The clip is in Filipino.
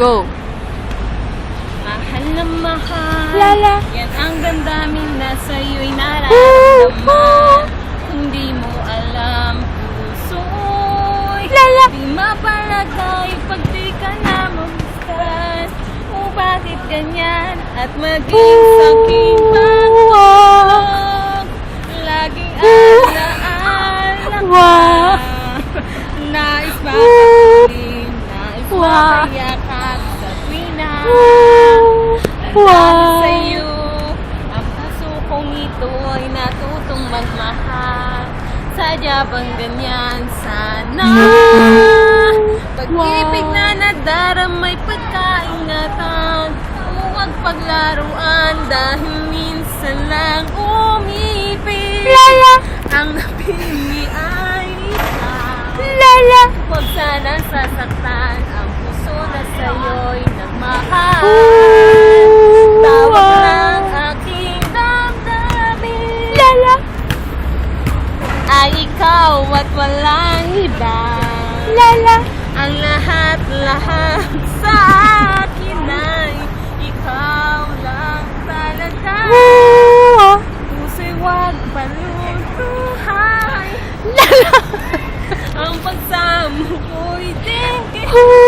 Go. Mahal na mahal. Lala. Yan ang damdamin na sa'yo'y nararamdaman. Hindi mo alam, puso'y Lala. Di mapalagay pag di ka na mamustas. O bakit ganyan at maging saking pagpapalog. Laging alaala ka. Wow. Nais makapiling, nais Wow. Sa. Wow. Dahil sa'yo, ang puso kong ito ay natutong magmahal. Sadya bang ganyan sana? Pag-ibig na nadaramay pagkaingatan. Huwag paglaruan dahil minsan lang umipig. Lala. Ang napili ay ikaw. Lala. Huwag sana ikaw at walang iba. Lala. Ang lahat-lahat sa akin ay ikaw lang talaga. Puso'y huwag palutuhay. Lala. Ang pagsamo ko'y tingin.